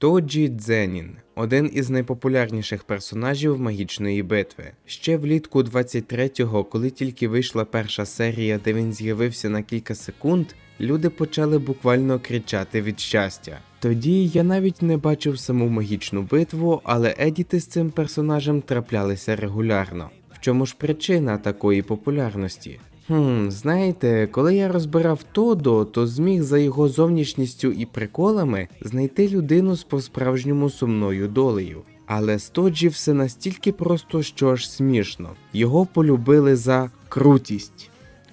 Тоджі Дзенін один із найпопулярніших персонажів магічної битви. Ще влітку 23-го, коли тільки вийшла перша серія, де він з'явився на кілька секунд, люди почали буквально кричати від щастя. Тоді я навіть не бачив саму магічну битву, але едіти з цим персонажем траплялися регулярно. В чому ж причина такої популярності? Хм, знаєте, коли я розбирав Тодо, то зміг за його зовнішністю і приколами знайти людину з по-справжньому сумною долею. Але Стоджі все настільки просто, що аж смішно. Його полюбили за крутість.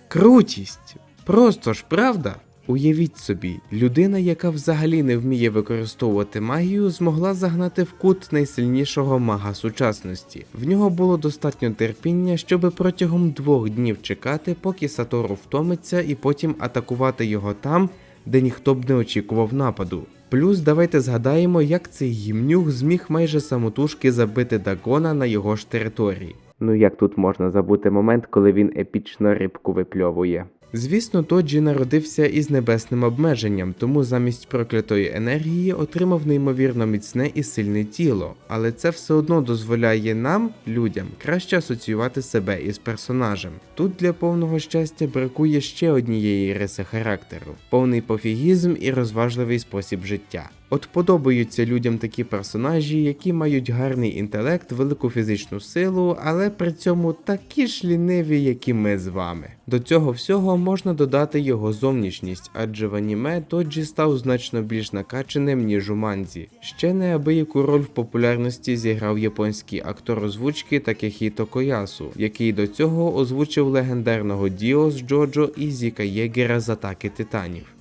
Крутість! Просто ж правда? Уявіть собі, людина, яка взагалі не вміє використовувати магію, змогла загнати в кут найсильнішого мага сучасності. В нього було достатньо терпіння, щоби протягом двох днів чекати, поки Сатору втомиться, і потім атакувати його там, де ніхто б не очікував нападу. Плюс давайте згадаємо, як цей гімнюх зміг майже самотужки забити Дагона на його ж території. Ну як тут можна забути момент, коли він епічно рибку випльовує? Звісно, Тоджі народився із небесним обмеженням, тому замість проклятої енергії отримав неймовірно міцне і сильне тіло, але це все одно дозволяє нам, людям, краще асоціювати себе із персонажем. Тут для повного щастя бракує ще однієї риси характеру: повний пофігізм і розважливий спосіб життя. От подобаються людям такі персонажі, які мають гарний інтелект, велику фізичну силу, але при цьому такі ж ліниві, як і ми з вами. До цього всього можна додати його зовнішність, адже в аніме Тоджі став значно більш накачаним, ніж у манзі. Ще неабияку роль в популярності зіграв японський актор озвучки Такехіто Коясу, який до цього озвучив легендарного Діо з Джоджо і Зіка Єгера з атаки титанів.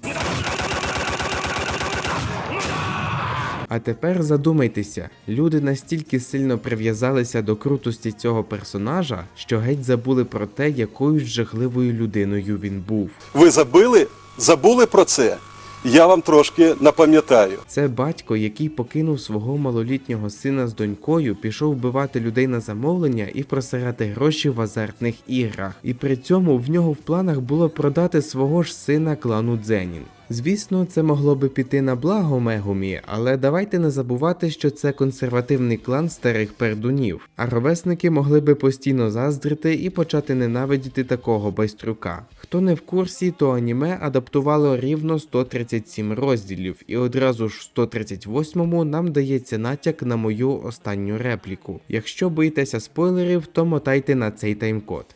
А тепер задумайтеся, люди настільки сильно прив'язалися до крутості цього персонажа, що геть забули про те, якою ж жахливою людиною він був. Ви забили? Забули про це? Я вам трошки напам'ятаю. Це батько, який покинув свого малолітнього сина з донькою, пішов вбивати людей на замовлення і просирати гроші в азартних іграх. І при цьому в нього в планах було продати свого ж сина клану Дзенін. Звісно, це могло би піти на благо Мегумі, але давайте не забувати, що це консервативний клан старих пердунів, а ровесники могли би постійно заздрити і почати ненавидіти такого байстрюка. Хто не в курсі, то аніме адаптувало рівно 137 розділів, і одразу ж в 138-му нам дається натяк на мою останню репліку. Якщо боїтеся спойлерів, то мотайте на цей таймкод.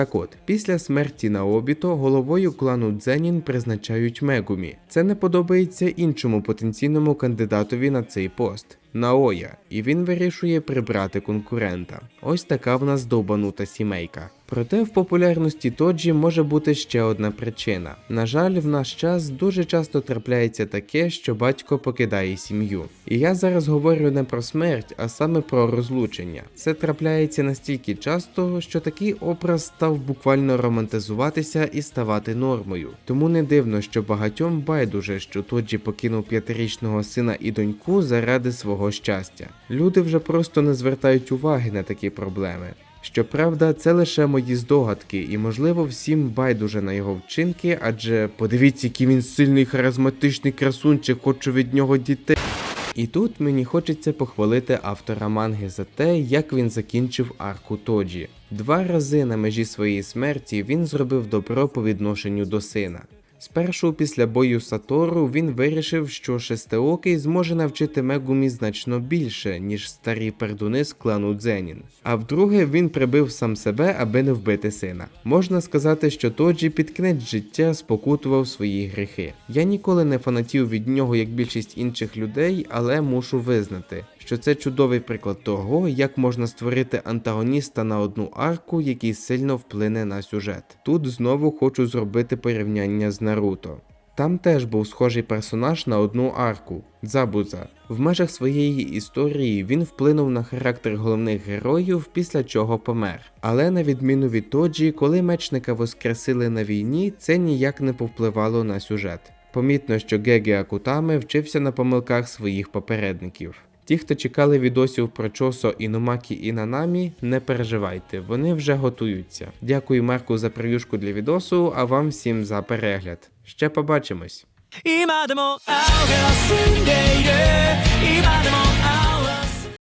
Так от, після смерті Наобіто головою клану Дзенін призначають Мегумі. Це не подобається іншому потенційному кандидатові на цей пост. Наоя, і він вирішує прибрати конкурента. Ось така в нас довбанута сімейка. Проте в популярності Тоджі може бути ще одна причина. На жаль, в наш час дуже часто трапляється таке, що батько покидає сім'ю. І я зараз говорю не про смерть, а саме про розлучення. Це трапляється настільки часто, що такий образ став буквально романтизуватися і ставати нормою. Тому не дивно, що багатьом байдуже, що Тоджі покинув п'ятирічного сина і доньку заради свого щастя. Люди вже просто не звертають уваги на такі проблеми. Щоправда, це лише мої здогадки, і можливо всім байдуже на його вчинки, адже подивіться, який він сильний харизматичний красунчик, хочу від нього дітей. І тут мені хочеться похвалити автора манги за те, як він закінчив арку Тоджі. Два рази на межі своєї смерті він зробив добро по відношенню до сина. Спершу після бою Сатору він вирішив, що шестиокий зможе навчити Мегумі значно більше, ніж старі пердуни з клану Дзенін. А вдруге він прибив сам себе, аби не вбити сина. Можна сказати, що Тоджі під кінець життя спокутував свої гріхи. Я ніколи не фанатів від нього, як більшість інших людей, але мушу визнати, що це чудовий приклад того, як можна створити антагоніста на одну арку, який сильно вплине на сюжет. Тут знову хочу зробити порівняння з Наруто. Там теж був схожий персонаж на одну арку Дзабуза. В межах своєї історії він вплинув на характер головних героїв, після чого помер. Але на відміну від Тоджі, коли мечника воскресили на війні, це ніяк не повпливало на сюжет. Помітно, що Геге Акутаме вчився на помилках своїх попередників. Ті, хто чекали відосів про Чосо, Інумакі і Нанамі, не переживайте, вони вже готуються. Дякую Марку за прев'юшку для відосу, а вам всім за перегляд. Ще побачимось!